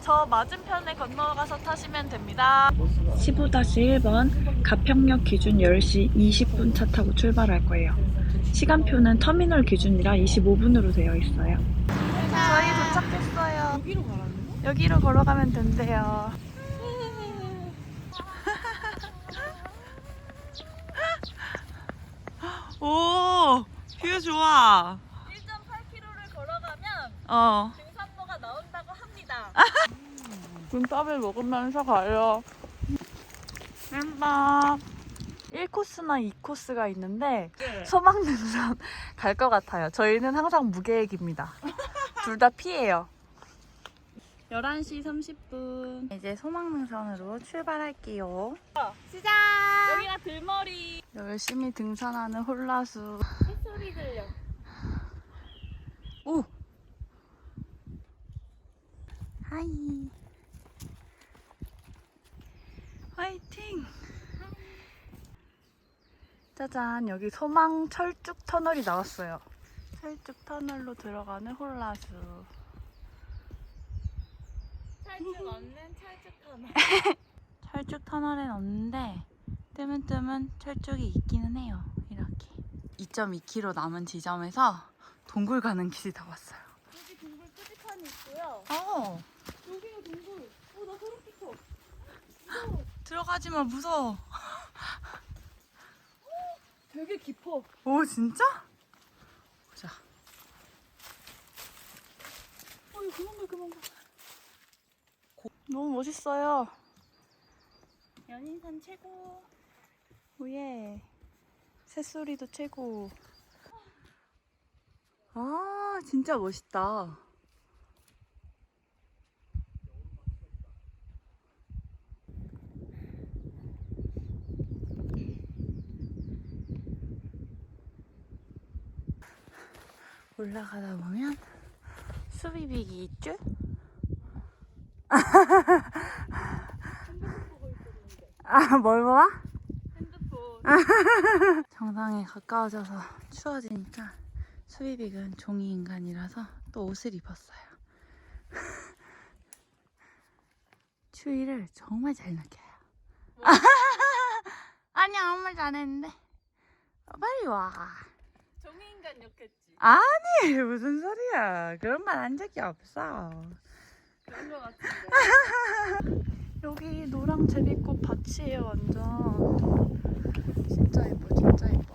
저 맞은편에 건너가서 타시면 됩니다. 15-1번 가평역 기준 10시 20분 차 타고 출발할 거예요. 시간표는 터미널 기준이라 25분으로 되어 있어요. 저희 도착했어요. 여기로 가라는 여기로 걸어가면 된대요. 오, 뷰 좋아. 1.8km를 걸어가면 어. 등산로가 나온다고 합니다. 김밥을 먹으면서 가요. 김밥. 1코스나 2코스가 있는데 소망능선 갈 것 같아요. 저희는 항상 무계획입니다. 둘 다 피해요. 11시 30분. 이제 소망능선으로 출발할게요. 시작! 여기가 들머리. 열심히 등산하는 홀라수. 소리 들려. 오! 하이. 화이팅! 짜잔, 여기 소망 철쭉 터널이 나왔어요. 철쭉 터널로 들어가는 홀라수. 찰쭉 없는 찰쭉 터널. 철쭉 터널엔 없는데 뜨문뜨문 철쭉이 있기는 해요. 이렇게 2.2km 남은 지점에서 동굴 가는 길이 다 왔어요. 여기 동굴 뾰족한이 있고요. 어, 여기가 동굴. 어, 나 소름 끼쳐. 들어가지마 무서워. 되게 깊어. 오 진짜? 보자. 어, 이거 그만 가, 그만 가. 너무 멋있어요. 연인산 최고. 오예. 새소리도 최고. 아 진짜 멋있다. 올라가다 보면 수비빅이 있죠? 아, 뭘 봐? 핸드폰. 정상에 가까워져서 추워지니까 수비빅은 종이 인간이라서 또 옷을 입었어요. 추위를 정말 잘 느껴요. 아니야, 아무 말도 안 했는데. 어, 빨리 와. 종이인간 욕했지. 아니, 무슨 소리야. 그런 말 한 적이 없어. 그런 거 같은데. 여기 노랑 제비꽃 밭이에요, 완전. 진짜 예뻐, 진짜 예뻐.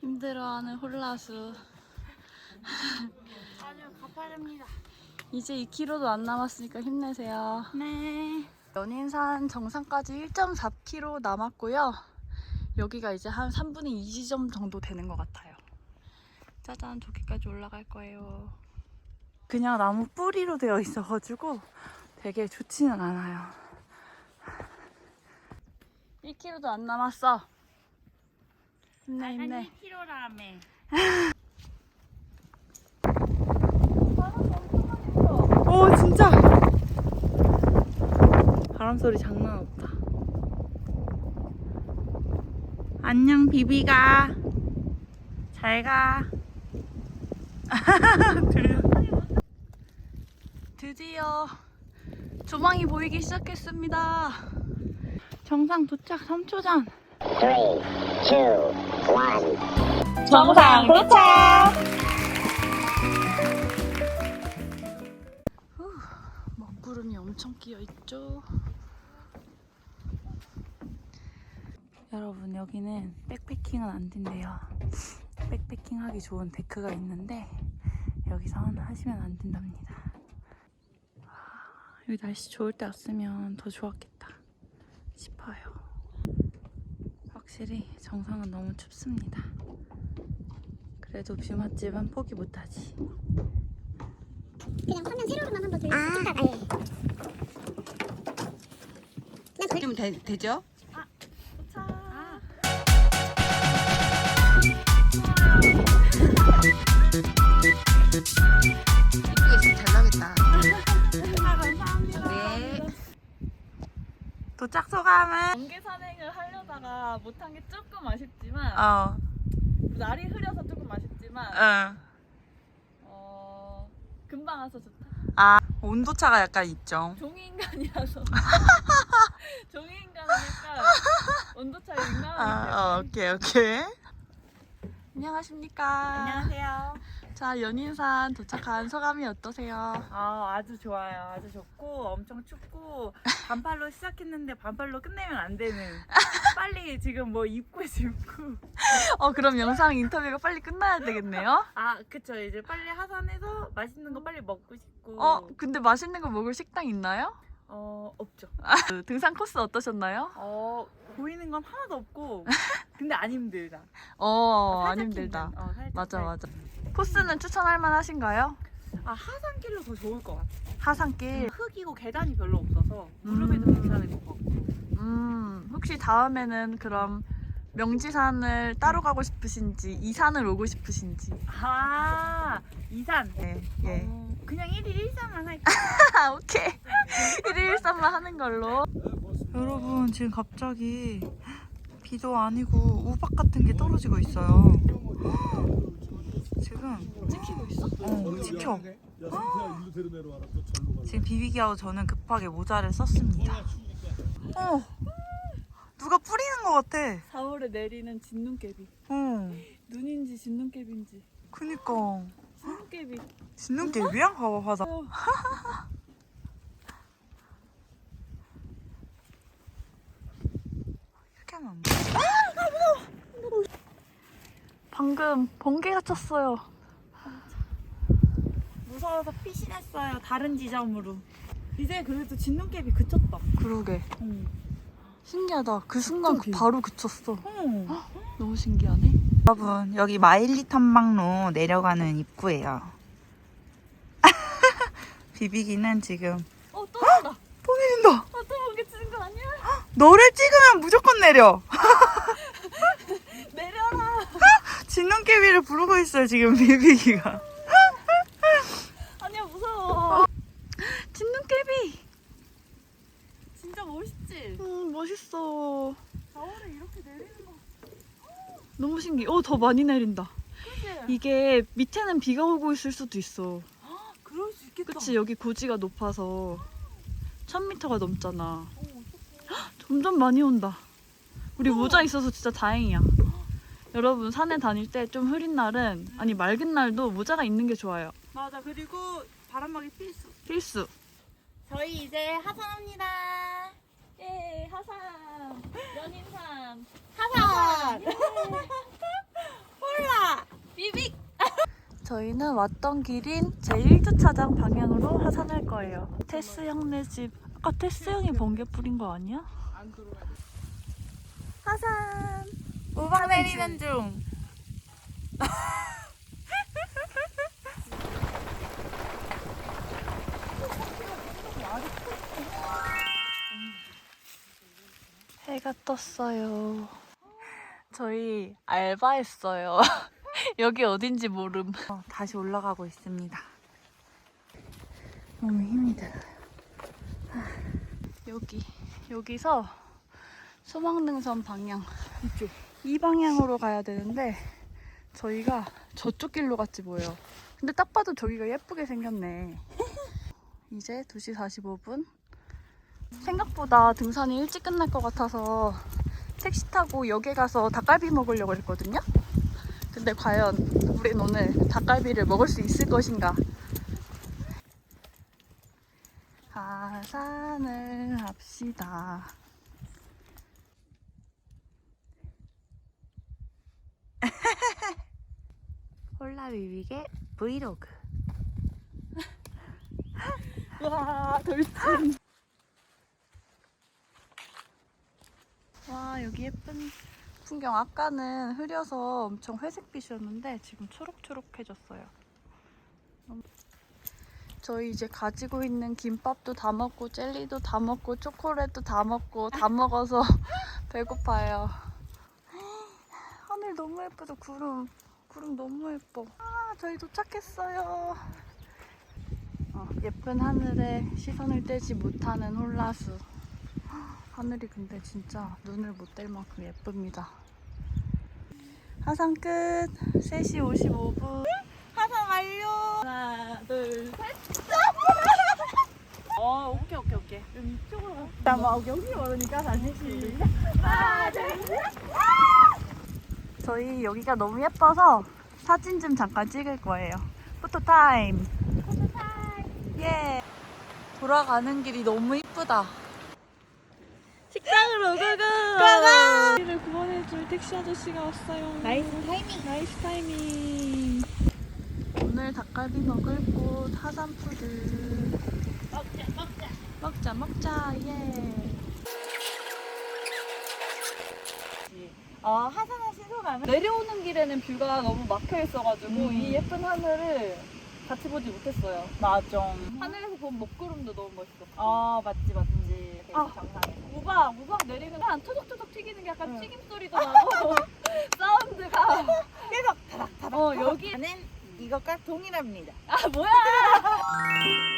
힘들어하는 홀라수. 아주 가파릅니다. 이제 2km도 안 남았으니까 힘내세요. 네. 연인산 정상까지 1.4km 남았고요. 여기가 이제 한 3분의 2 지점 정도 되는 것 같아요. 짜잔, 저기까지 올라갈 거예요. 그냥 나무 뿌리로 되어 있어가지고 되게 좋지는 않아요. 1km도 안 남았어. 힘내, 힘내. 1kg라며. 오, 진짜! 바람 소리 장난 없다. 안녕, 비비가. 잘 가. 들려. 드디어 조망이 보이기 시작했습니다. 정상 도착 3초 전. Three, two, one. 정상 도착! 먹구름이 엄청 끼어 있죠. 여러분 여기는 백패킹은 안 된대요. 백패킹 하기 좋은 데크가 있는데 여기선 하시면 안 된답니다. 와, 여기 날씨 좋을 때 왔으면 더 좋았겠다 싶어요. 확실히 정상은 너무 춥습니다. 그래도 뷰 맛집은 포기 못하지. 그냥 화면 세로로만 한번 돌려. 아, 아예. 그러면 되, 되죠? 이쁘게 지금 잘 나겠다. 네. 도착 소감은? 번개 산행을 하려다가 못한 게 조금 아쉽지만 어, 날이 흐려서 조금 아쉽지만 어. 어 금방 와서 좋다. 아 온도차가 약간 있죠. 종이 인간이라서. 종이 인간은 약간 온도차 민감하기 때문에. 아 어, 오케이 오케이. 안녕하십니까. 안녕하세요. 자 연인산 도착한 소감이 어떠세요? 아, 아주 좋아요. 아주 좋고 엄청 춥고 반팔로 시작했는데 반팔로 끝내면 안 되는. 빨리 지금 뭐 입고 싶고. 어 그럼 영상 인터뷰가 빨리 끝나야 되겠네요. 아, 그쵸. 이제 빨리 하산해서 맛있는 거 빨리 먹고 싶고. 어 근데 맛있는 거 먹을 식당 있나요? 어, 없죠. 그 등산 코스 어떠셨나요? 어, 보이는 건 하나도 없고. 근데 안 힘들다. 어, 안 살짝 힘들다. 힘든. 어, 살짝 맞아 살짝. 맞아. 코스는 추천할 만하신가요? 아, 하산길로 더 좋을 것 같아. 하산길. 흙이고 계단이 별로 없어서 무릎에도 음. 괜찮을 것 같고. 음 혹시 다음에는 그럼 명지산을 따로 가고 싶으신지 이 산을 오고 싶으신지. 아, 이산. 예 예. 어, 그냥 1일 1산만 할까? 아 오케이. 1일 1산만 하는 걸로. 여러분 지금 갑자기 비도 아니고 우박 같은 게 떨어지고 있어요. 지금 찍히고 있어? 어 찍혀. 지금 비비기하고 저는 급하게 모자를 썼습니다. 어 누가 뿌리는 것 같아. 4월에 내리는 진눈깨비. 어 눈인지 진눈깨비인지. 그니까 진눈깨비. 진눈깨비야? 봐봐 바다. 이렇게 하면 안 돼. 방금 번개가 쳤어요. 무서워서 피신했어요. 다른 지점으로. 이제 그래도 진눈깨비 그쳤다. 그러게. 응. 신기하다. 그 순간 그 바로 그쳤어. 응. 너무 신기하네. 여러분 여기 마일리 탐방로 내려가는 입구예요. 비비기는 지금 어, 또 온다. 또 내린다. 어, 또 번개 치는 거 아니야? 너를 찍으면 무조건 내려. 진눈깨비를 부르고 있어요 지금 비비기가. 아니야, 무서워. 진눈깨비. 진짜 멋있지? 음 멋있어. 4월에 이렇게 내리는 거. 너무 신기해. 어, 더 많이 내린다. 그치? 이게 밑에는 비가 오고 있을 수도 있어. 그럴 수 있겠다. 그치, 여기 고지가 높아서 1000m가 넘잖아. 헉, 점점 많이 온다. 우리 모자 있어서 진짜 다행이야. 여러분, 산에 다닐 때 좀 흐린 날은, 아니, 맑은 날도 모자가 있는 게 좋아요. 맞아. 그리고 바람막이 필수. 필수. 저희 이제 하산합니다. 예, 하산. 연인산. 하산. 홀라. 비빅. 저희는 왔던 길인 제1주차장 방향으로 하산할 거예요. 테스 형네 집. 아까 테스 형이 번개 뿌린 거 아니야? 하산. 우박 내리는 중. 해가 떴어요. 저희 알바했어요. 여기 어딘지 모름. 어, 다시 올라가고 있습니다. 너무 힘이 들어요. 여기 여기서 소망능선 방향 이쪽 이 방향으로 가야 되는데 저희가 저쪽 길로 갔지 뭐예요. 근데 딱 봐도 저기가 예쁘게 생겼네. 이제 2시 45분. 생각보다 등산이 일찍 끝날 것 같아서 택시 타고 역에 가서 닭갈비 먹으려고 했거든요. 근데 과연 우린 오늘 닭갈비를 먹을 수 있을 것인가? 하산을 합시다. 홀라 비비게 브이로그. 와, 돌진. 와, 여기 예쁜 풍경. 아까는 흐려서 엄청 회색빛이었는데 지금 초록초록해졌어요. 저희 이제 가지고 있는 김밥도 다 먹고 젤리도 다 먹고 초콜릿도 다 먹고 다 먹어서 배고파요. 예쁘다. 구름. 구름 너무 예뻐. 아, 저희 도착했어요. 어, 예쁜 하늘에 시선을 떼지 못하는 홀라수. 하늘이 근데 진짜 눈을 못 뗄 만큼 예쁩니다. 하산 끝. 3시 55분. 하산 완료. 하나, 둘, 셋. 어, 오케이, 오케이, 오케이. 좀 이쪽으로 가. 나막 여기 모르니까 다시 시작. 하나, 둘, 셋. 저희 여기가 너무 예뻐서 사진 좀 잠깐 찍을 거예요. 포토 타임. 포토 타임. 예. 돌아가는 길이 너무 이쁘다. 식당으로 고고. 고고. 우리를 구원해줄 택시 아저씨가 왔어요. 나이스 타이밍. 나이스 타이밍. 오늘 닭갈비 먹을 곳 하산푸드. 먹자 먹자. 먹자 먹자 예. 아 하산 소감은? 내려오는 길에는 뷰가 너무 막혀 있어가지고 이 예쁜 하늘을 같이 보지 못했어요. 맞아. 하늘에서 본 먹구름도 너무 멋있었고. 아, 맞지, 맞지. 아. 정상에서. 우박 우박 내리는 한 토독토독 튀기는 게 약간 튀김 소리도 나고 사운드가 계속 다닥다닥. 어 여기 나는 이것과 동일합니다. 아 뭐야